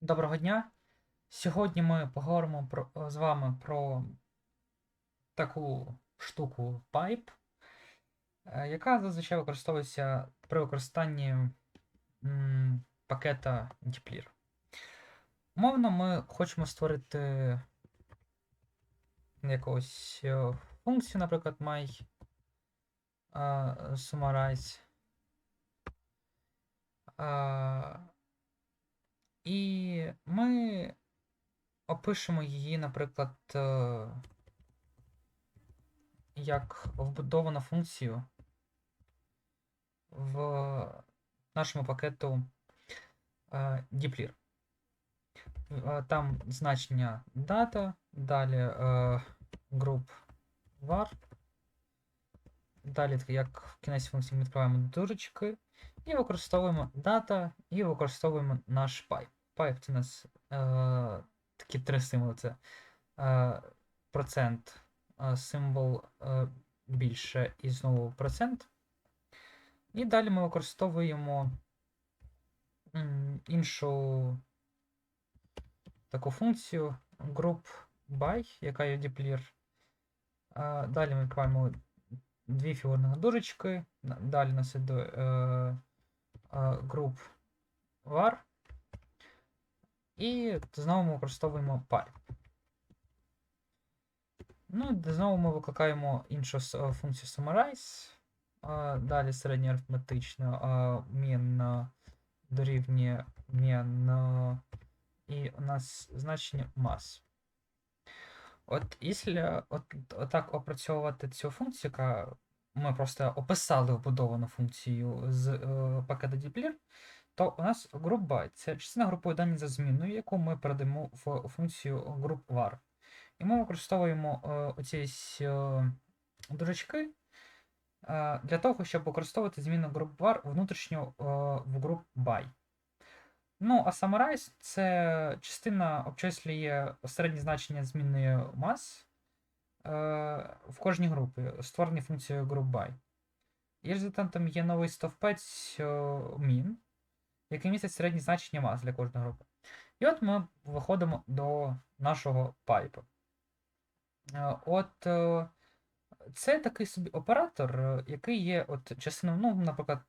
Доброго дня! Сьогодні ми поговоримо про, з вами про таку штуку Pipe, е, яка зазвичай використовується при використанні м, пакета Dplyr. Умовно, ми хочемо створити якусь е, функцію, наприклад, my е, summarize. Е, і ми опишемо її, наприклад, е, як вбудовану функцію в нашому пакету е, Е, Там значення дата, далі group var. Далі, як в кінець функції ми відкриваємо дужечки і використовуємо дата, і використовуємо наш pipe. Pipe це у нас такі три символи: це е, процент, е, символ е, більше і знову процент. І далі ми використовуємо іншу таку функцію group by, яка є Dplyr. Е, Далі ми відкриваємо дві фігурних дужечки. Далі нас іде е, е, group var. І знову ми використовуємо pipe. Ну, знову ми викликаємо іншу е, функцію summarize. Далі середньоарифметично е, min е, дорівнює е, і у нас значення mass. От якщо от, отак опрацьовувати цю функцію, яка ми просто описали вбудовану функцію з е, пакета Dplyr, то у нас group це частина групової дані за зміною, яку ми передаємо в функцію group var. І ми використовуємо е, оці е, дужечки е, для того, щоб використовувати зміну group var внутрішньо е, в group by. Ну, а summarize це частина обчислює середнє значення змінної мас в кожній групі, створені функцією groupby. І результатом є новий стовпець min, який містить середнє значення мас для кожної групи. І от ми виходимо до нашого пайпу. Е, От е, це такий собі оператор, е, який є от частиною, ну, наприклад,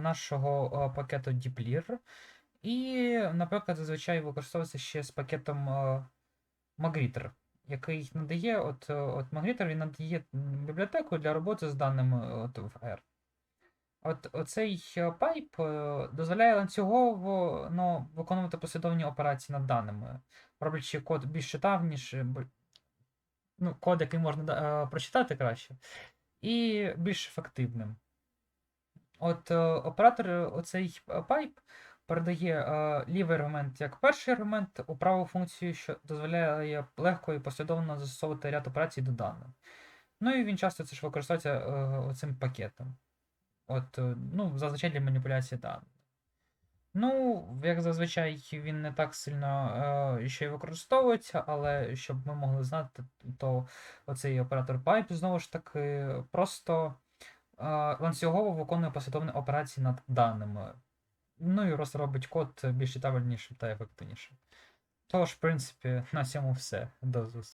нашого пакету Dplyr. І, наприклад, зазвичай використовується ще з пакетом Magritter, який надає, от, от Magritter він надає бібліотеку для роботи з даними от, в R. От оцей е, пайп е, дозволяє ланцюгово ну, виконувати послідовні операції над даними, роблячи код більш читавніше, ну, код, який можна е, прочитати краще, і більш ефективним. От е, оператор, е, оцей пайп передає е, лівий аргумент як перший аргумент у праву функцію, що дозволяє легко і послідовно застосовувати ряд операцій до даних. Ну і він часто це ж використовується е, оцим пакетом. От, е, ну, зазвичай для маніпуляції даних. Ну, як зазвичай, він не так сильно е, ще й використовується, але щоб ми могли знати, то оцей оператор pipe знову ж таки просто е, ланцюгово виконує послідовні операції над даними. Ну і розробить код більш читабельнішим та ефективнішим. Тож, в принципі, на цьому все. До зустрічі.